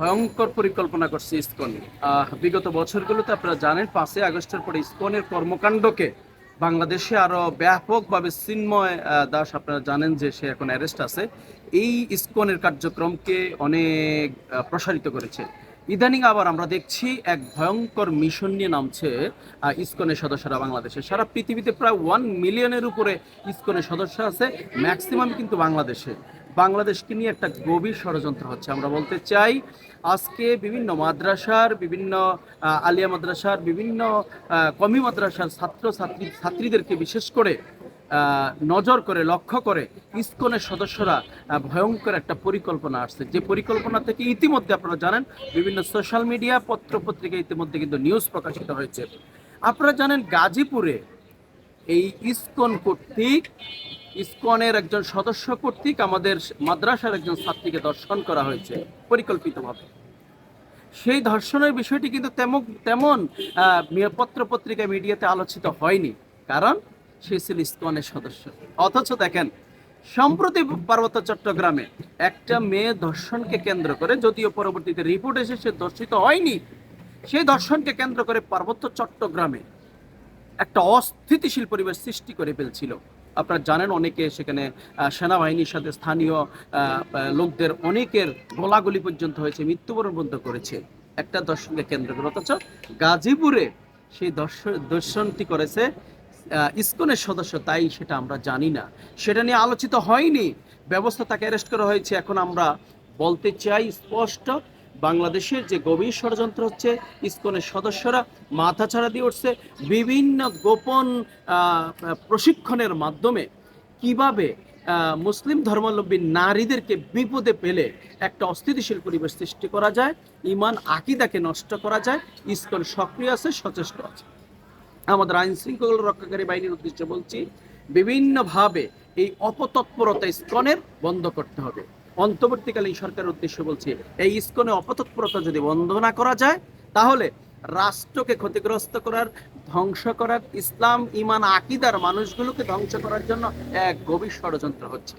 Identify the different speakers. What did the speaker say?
Speaker 1: ভয়ঙ্কর পরিকল্পনা করছে ইসকন। বিগত বছরগুলোতে আপনারা জানেন, পাঁচই আগস্টের পরে ইসকনের কর্মকাণ্ডকে বাংলাদেশে আরও ব্যাপকভাবে চিন্ময় দাস আপনারা জানেন যে সে এখন অ্যারেস্ট আছে। এই ইসকনের কার্যক্রমকে অনেক প্রসারিত করেছে। ইদানিং আবার আমরা দেখছি এক ভয়ঙ্কর মিশন নিয়ে নামছে ইসকনের সদস্যরা বাংলাদেশে। সারা পৃথিবীতে প্রায় ওয়ান মিলিয়নের উপরে ইসকনের সদস্য আছে ম্যাক্সিমাম কিন্তু বাংলাদেশে। বাংলাদেশকে নিয়ে একটা গভীর ষড়যন্ত্র হচ্ছে। আমরা বলতে চাই, আজকে বিভিন্ন মাদ্রাসার, বিভিন্ন আলিয়া মাদ্রাসার, বিভিন্ন কমি মাদ্রাসার ছাত্র ছাত্রী ছাত্রীদেরকে বিশেষ করে নজর করে, লক্ষ্য করে ইসকনের সদস্যরা ভয়ঙ্কর একটা পরিকল্পনা আসছে। যে পরিকল্পনা থেকে ইতিমধ্যে আপনারা জানেন, বিভিন্ন সোশ্যাল মিডিয়া পত্র পত্রিকা ইতিমধ্যে কিন্তু নিউজ প্রকাশিত হয়েছে। আপনারা জানেন গাজীপুরে এই ইসকন কর্তৃক ইসকনের একজন সদস্য কর্তৃক আমাদের মাদ্রাসার একজন ছাত্রীকে দর্শন করা হয়েছে পরিকল্পিতভাবে। সেই ধর্ষণের বিষয়টি কিন্তু তেমন তেমন পত্র পত্রিকা মিডিয়াতে আলোচিত হয়নি। কারণ সে ছিল ইসকনের সদস্য। অথচ দেখেন, সম্প্রতি পার্বত্য চট্টগ্রামে একটা মেয়ে ধর্ষণকে কেন্দ্র করে, যদিও পরবর্তীতে রিপোর্ট এসে সে ধর্ষিত হয়নি, সেই ধর্ষণকে কেন্দ্র করে পার্বত্য চট্টগ্রামে একটা অস্থিতিশীল পরিবেশ সৃষ্টি করে ফেলছিল। আপনারা জানেন অনেকে সেখানে সেনাবাহিনীর সাথে স্থানীয় লোকদের অনেকের গোলাগুলি পর্যন্ত হয়েছে, মৃত্যুবরণ পর্যন্ত করেছে। একটা দর্শনকে কেন্দ্র করে। অথচ গাজীপুরে সেই দর্শন দর্শনটি করেছে ইসকনের সদস্য, তাই সেটা আমরা জানি না। সেটা নিয়ে আলোচিত হয়নি। ব্যবস্থা তাকে অ্যারেস্ট করা হয়েছে। এখন আমরা বলতে চাই স্পষ্ট বাংলাদেশের যে গভীর ষড়যন্ত্র হচ্ছে, ইসকনের সদস্যরা মাথাছাড়া দিয়ে উঠছে বিভিন্ন গোপন প্রশিক্ষণের মাধ্যমে। কীভাবে মুসলিম ধর্মাবলম্বী নারীদেরকে বিপদে পেলে একটা অস্থিতিশীল পরিবেশ সৃষ্টি করা যায়, ইমান, আকিদাকে নষ্ট করা যায়, ইসকন সক্রিয় আছে, সচেষ্ট আছে। আমাদের আইন শৃঙ্খলা রক্ষাকারী বাহিনীর উদ্দেশ্যে বলছি, বিভিন্নভাবে এই অপতৎপরতা ইস্কনের বন্ধ করতে হবে। অন্তর্বর্তীকালীন সরকারের উদ্দেশ্যে বলছি, এই ইস্কনে অপতৎপরতা যদি বন্ধ না করা যায়, তাহলে রাষ্ট্রকে ক্ষতিগ্রস্ত করার, ধ্বংস করার, ইসলাম ইমান আকিদার মানুষগুলোকে ধ্বংস করার জন্য এক গভীর ষড়যন্ত্র হচ্ছে।